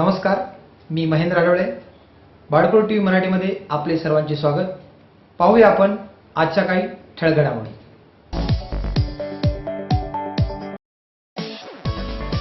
नमस्कार मी Mahendra Adhale Balkol T V मराठीमध्ये आपले सर्वांचे स्वागत. पाहूया आपण आजच्या काही ठळक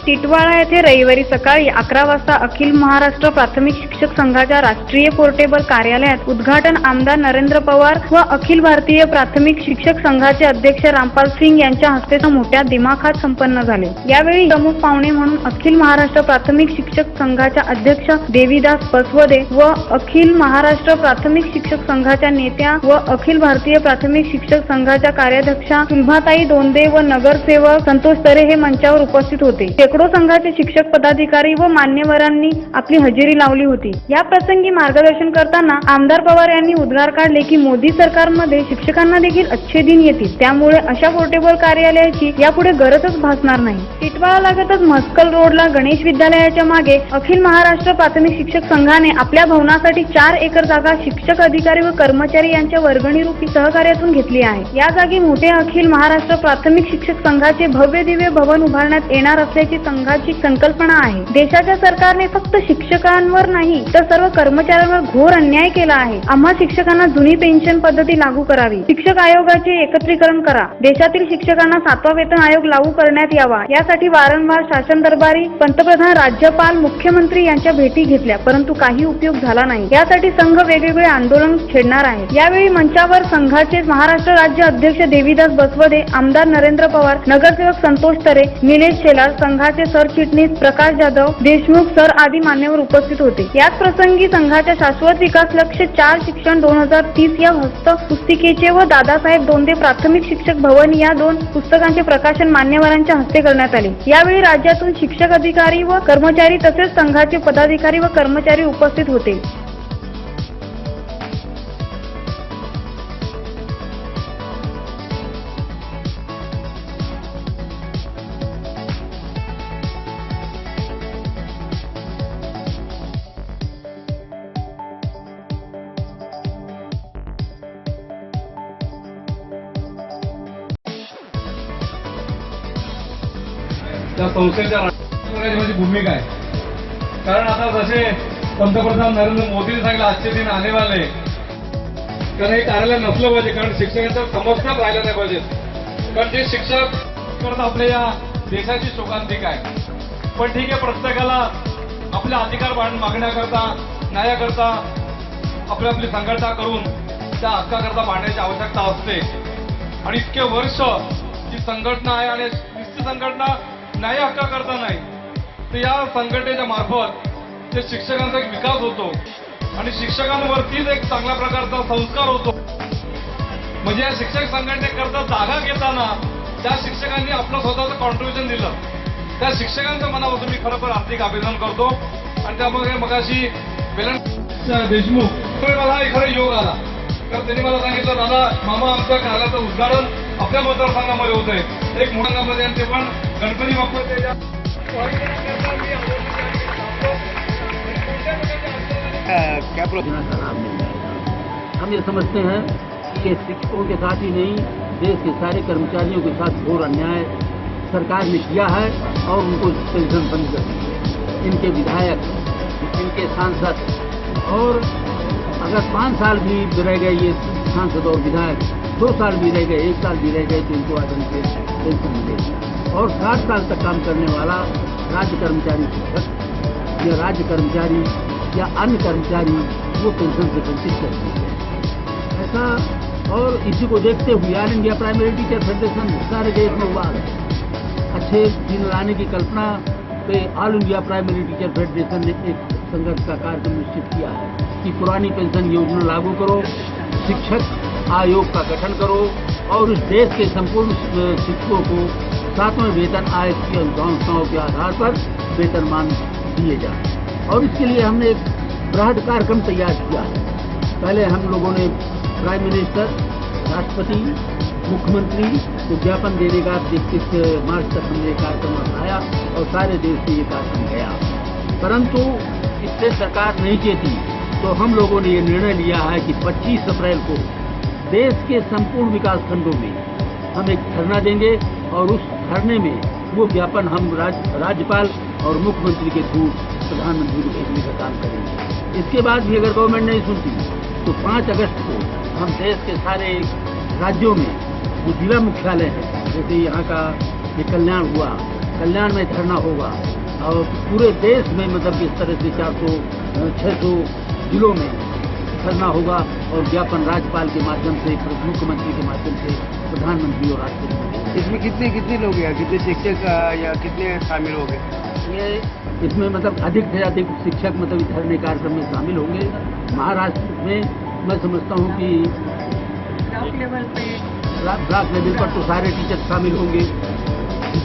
टिटवाळा येथे रविवारी सकाळी अकरा वाजता अखिल महाराष्ट्र प्राथमिक शिक्षक संघाच्या राष्ट्रीय पोर्टेबल कार्यालयात उद्घाटन आमदार नरेंद्र पवार व अखिल भारतीय प्राथमिक शिक्षक संघाचे अध्यक्ष रामपाल सिंग यांच्या हस्ते मोठ्या दिमाखात संपन्न झाले. यावेळी प्रमुख पाहुणे म्हणून अखिल महाराष्ट्र प्राथमिक शिक्षक संघाच्या अध्यक्ष देवीदास बसवदे व अखिल महाराष्ट्र प्राथमिक शिक्षक संघाच्या नेत्या व अखिल भारतीय प्राथमिक शिक्षक संघाच्या कार्याध्यक्षा सुलभाताई दोंदे व नगरसेवक संतोष तरे हे मंचावर उपस्थित होते. शेकडो संघाचे शिक्षक पदाधिकारी व मान्यवरांनी आपली हजेरी लावली होती. या प्रसंगी मार्गदर्शन करताना आमदार पवार यांनी उद्गार काढले की मोदी सरकारमध्ये शिक्षकांना देखील अच्छे दिन येतील. त्यामुळे अशा पोर्टेबल कार्यालयाची यापुढे गरजच भासणार नाही. टिटवाळा लागतच म्हस्कल रोडला गणेश विद्यालयाच्या मागे अखिल महाराष्ट्र प्राथमिक शिक्षक संघाने आपल्या भवनासाठी चार एकर जागा शिक्षक अधिकारी व कर्मचारी यांच्या वर्गणी रूपी सहकार्यातून घेतली आहे. या जागी मोठे अखिल महाराष्ट्र प्राथमिक शिक्षक संघाचे भव्य दिव्य भवन उभारण्यात येणार असल्याची संघाची संकल्पना आहे. देशाच्या सरकारने फक्त शिक्षकांवर नाही तर सर्व कर्मचाऱ्यांवर घोर अन्याय केला आहे. आम्हा शिक्षकांना जुनी पेन्शन पद्धती लागू करावी. शिक्षक आयोगाचे एकत्रीकरण करा. देशातील शिक्षकांना सातवा वेतन आयोग लागू करण्यात यावा. यासाठी वारंवार शासन दरबारी पंतप्रधान राज्यपाल मुख्यमंत्री यांच्या भेटी घेतल्या परंतु काही उपयोग झाला नाही. यासाठी संघ वेगवेगळे आंदोलन छेडणार आहे यावेळी मंचावर संघाचे महाराष्ट्र राज्य अध्यक्ष देवीदास बसवदे आमदार नरेंद्र पवार नगरसेवक संतोष तरे निलेश शेलार संघाचे सरचिटणीस प्रकाश जाधव देशमुख सर आदी मान्यवर उपस्थित होते. याच प्रसंगी संघाच्या शाश्वत विकास लक्ष चार शिक्षण दोन हजार तीस या हस्त पुस्तिकेचे व दादासाहेब दोंदे प्राथमिक शिक्षक भवन या दोन पुस्तकांचे प्रकाशन मान्यवरांच्या हस्ते करण्यात आले. यावेळी राज्यातून शिक्षक अधिकारी व कर्मचारी तसेच संघाचे पदाधिकारी व कर्मचारी उपस्थित होते. त्या संस्थेच्या राष्ट्रपती माझी भूमिका आहे. कारण आता जसे पंतप्रधान नरेंद्र मोदींनी सांगितलं आजचे दिन आने वाले कारण हे कार्यालय नसलं पाहिजे कारण शिक्षकांच्या समर्थन राहिलं नाही पाहिजे. कारण जे शिक्षक करत आपल्या या देशाची शोकांतिका आहे. पण ठीक आहे प्रत्येकाला आपले अधिकार मागण्याकरता न्यायाकरता आपली आपली संघटना करून त्या हक्काकरता मांडण्याची आवश्यकता असते. आणि इतके वर्ष जी संघटना आहे आणि संघटना न्याय हक्का करता नाही. तर या संघटनेच्या मार्फत ते शिक्षकांचा एक विकास होतो आणि शिक्षकांवरतीच एक चांगल्या प्रकारचा संस्कार होतो. म्हणजे या शिक्षक संघटनेकरता जागा घेताना त्या शिक्षकांनी आपलं स्वतःचं कॉन्ट्रीब्युशन दिलं. त्या शिक्षकांच्या मनापासून मी खरोखर हार्दिक अभिनंदन करतो. आणि त्यामुळे मगाशी वेलण देशमुख मला एक खरं योग आला. तर त्यांनी मला सांगितलं दादा मामा आमच्या कार्याचं उद्घाटन आपल्या मतदारसंघामध्ये होत आहे. एक आणि ते पण गणपती हम ये समझते हैं कि शिक्षकों के साथ ही नहीं, देश के सारे कर्मचारियों के साथ घोर अन्याय सरकार ने किया है और उनको पेंशन बंद कर दी है। इनके विधायक, इनके सांसद और अगर पाँच साल भी रह गए ये सांसद और विधायक, दो साल भी रह गए, एक साल भी रह गए तो इनको आदम से पेंशन मिलेगी। और सात साल तक काम करने वाला राज्य कर्मचारी या राज्य कर्मचारी या अन्य कर्मचारी, वो पेंशन से वंचित कर दिए गए ऐसा और इसी को देखते हुए all India primary teacher federation सारे देश में हुआ है। अच्छे दिन लाने की कल्पना पे all India primary teacher federation ने एक संघर्ष का कार्यक्रम निश्चित किया है। कि पुरानी पेंशन योजना लागू करो, शिक्षक आयोग का गठन करो और इस देश के संपूर्ण शिक्षकों को सातवें वेतन आयोग की अनुशंसाओं के आधार पर वेतनमान दिए जाए। और इसके लिए हमने एक बृहद कार्यक्रम तैयार किया है। पहले हम लोगों ने प्राइम मिनिस्टर, राष्ट्रपति, मुख्यमंत्री को ज्ञापन देने का इकतीस मार्च तक हमने कार्यक्रम अपनाया और सारे देश में ये कार्यक्रम गया। परंतु इससे सरकार नहीं चेती। तो हम लोगों ने ये निर्णय लिया है कि 25 अप्रैल को देश के संपूर्ण विकास खंडों में हम एक धरना देंगे और उस धरने में वो ज्ञापन हम राज, राज्यपाल और मुख्यमंत्री के थ्रू प्रधानमंत्री को भेजने का काम करेंगे। इसके बाद भी अगर गवर्नमेंट नहीं सुनती तो पाँच अगस्त को हम देश के सारे राज्यों में जो जिला मुख्यालय है जैसे यहाँ का ये कल्याण हुआ कल्याण में धरना होगा और पूरे देश में मतलब इस तरह से चार सौ छः सौ जिलों में धरना होगा और ज्ञापन राज्यपाल के माध्यम से मुख्यमंत्री के माध्यम से प्रधानमंत्री और राष्ट्रपति। इसमें कितने कितने लोग हैं कितने शिक्षक या कितने शामिल हो गए ये इसमें मतलब अधिक से अधिक शिक्षक मतलब इस धरने कार्यक्रम में शामिल होंगे। महाराष्ट्र में मैं समझता हूँ कि ब्लॉक ब्लॉक लेवल पर तो सारे टीचर शामिल होंगे।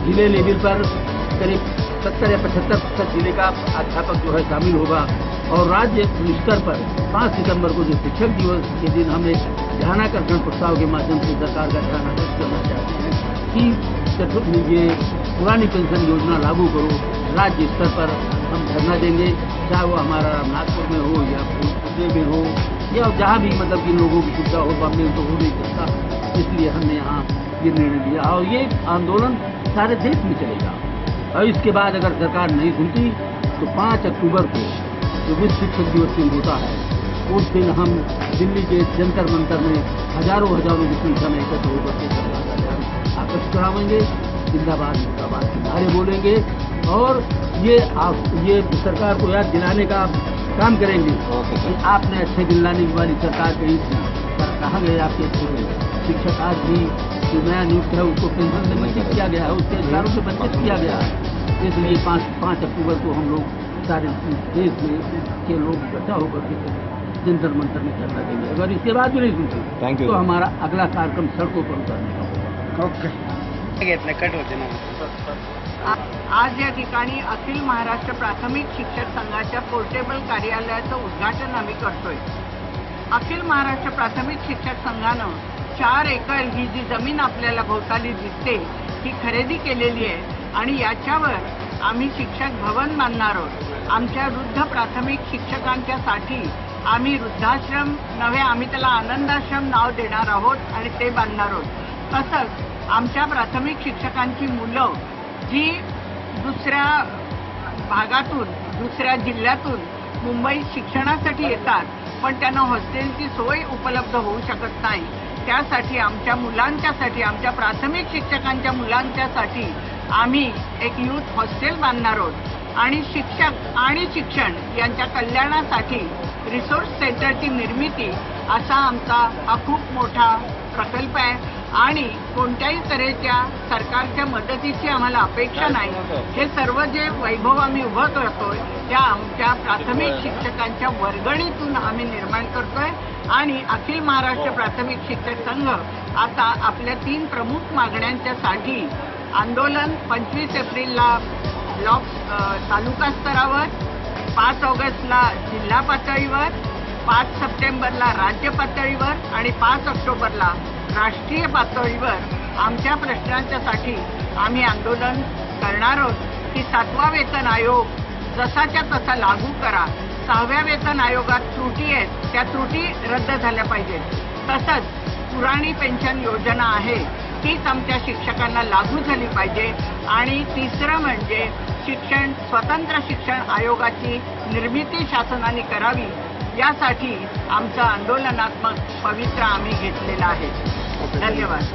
ज़िले लेवल पर करीब सत्तर या पचहत्तर प्रतिशत ज़िले का अध्यापक जो है शामिल होगा। और राज्य स्तर पर पाँच सितंबर को जो शिक्षक दिवस के दिन हम ध्यानाकर्षण प्रस्ताव के माध्यम से सरकार का ध्यान आकर्षित करना चाहते हैं कि चतुर्थ ये पुरानी पेंशन योजना लागू करो। राज्य स्तर पर हम धरना देंगे, चाहे वो हमारा नागपुर में हो या पुणे में हो, या जहाँ भी मतलब कि लोगों की सुविधा हो में तो हो नहीं सकता इसलिए हमने यहाँ ये निर्णय लिया। और ये आंदोलन सारे देश में चलेगा। और इसके बाद अगर सरकार नहीं सुनती तो पाँच अक्टूबर को जो विश्व शिक्षक दिवस दिन होता है, उस दिन हम दिल्ली के जंतर मंतर में हज़ारों हज़ारों की संख्या में एकत्र होकर के सरकार का ध्यान आकर्षित करावेंगे, जिंदाबाद जिंदाबाद के नारे बोलेंगे। और ये आप, ये सरकार को याद दिलाने का काम करेंगे कि आपने अच्छे दिलाने वाली सरकार कही थी कहा गए आपके अच्छे शिक्षक आज भी जो नया नियुक्त है उसको पेंशन से वंचित किया गया है उसके अधिकारों से वंचित किया गया है। इसलिए पाँच पाँच अक्टूबर को हम लोग सारे देश में के लोग इकट्ठा होकर के जंतर मंतर में धरना देंगे अगर इसके बाद भी नहीं सुनते. तो हमारा अगला कार्यक्रम सड़कों पर उतरने का होगा। ओके कट होते ना आज या ठिकाणी अखिल महाराष्ट्र प्राथमिक शिक्षक संघाच्या पोर्टेबल कार्यालयाचं उद्घाटन आम्ही करतोय. अखिल महाराष्ट्र प्राथमिक शिक्षक संघानं चार एकर ही जी जमीन आपल्याला भोवताली दिसते ही खरेदी केलेली आहे. आणि याच्यावर आम्ही शिक्षक भवन बांधणार आहोत. आमच्या वृद्ध प्राथमिक शिक्षकांच्या साठी आम्ही वृद्धाश्रम नव्हे आम्ही त्याला आनंदाश्रम नाव देणार आहोत आणि ते बांधणार आहोत. तसंच आमच्या प्राथमिक शिक्षकांची मुलं जी दुसऱ्या भागातून दुसऱ्या जिल्ह्यातून मुंबईत शिक्षणासाठी येतात पण त्यांना हॉस्टेलची सोय उपलब्ध होऊ शकत नाही. त्यासाठी आमच्या मुलांच्यासाठी आमच्या प्राथमिक शिक्षकांच्या मुलांच्यासाठी आम्ही एक यूथ हॉस्टेल बांधणार आहोत. आणि शिक्षक आणि शिक्षण यांच्या कल्याणासाठी रिसोर्स सेंटरची निर्मिती असा आमचा हा खूप मोठा प्रकल्प आहे. आणि कोणत्याही तऱ्हेच्या सरकारच्या मदतीची आम्हाला अपेक्षा नाही हे सर्व जे वैभव आम्ही उभं करतोय त्या आमच्या प्राथमिक शिक्षकांच्या वर्गणीतून आम्ही निर्माण करतोय. आणि अखिल महाराष्ट्र प्राथमिक शिक्षक संघ आता आपल्या तीन प्रमुख मागण्यांच्यासाठी आंदोलन पंचवीस एप्रिलला ब्लॉक तालुका स्तरावर पाच ऑगस्टला जिल्हा पातळीवर पाच सप्टेंबरला राज्य पातळीवर आणि पाच ऑक्टोबरला राष्ट्रीय पातळीवर आमच्या प्रश्नांच्यासाठी आम्ही आंदोलन करणार आहोत. की सातवा वेतन आयोग जसाच्या तसा लागू करा. सहाव्या वेतन आयोगात त्रुटी आहेत त्या त्रुटी रद्द झाल्या पाहिजेत. तसंच पुराणी पेन्शन योजना आहे तीच आमच्या शिक्षकांना लागू झाली पाहिजे. आणि तिसरं म्हणजे शिक्षण स्वतंत्र शिक्षण आयोगाची निर्मिती शासनाने करावी यासाठी आमचं आंदोलनात्मक पवित्र आम्ही घेतलेलं आहे. धन्यवाद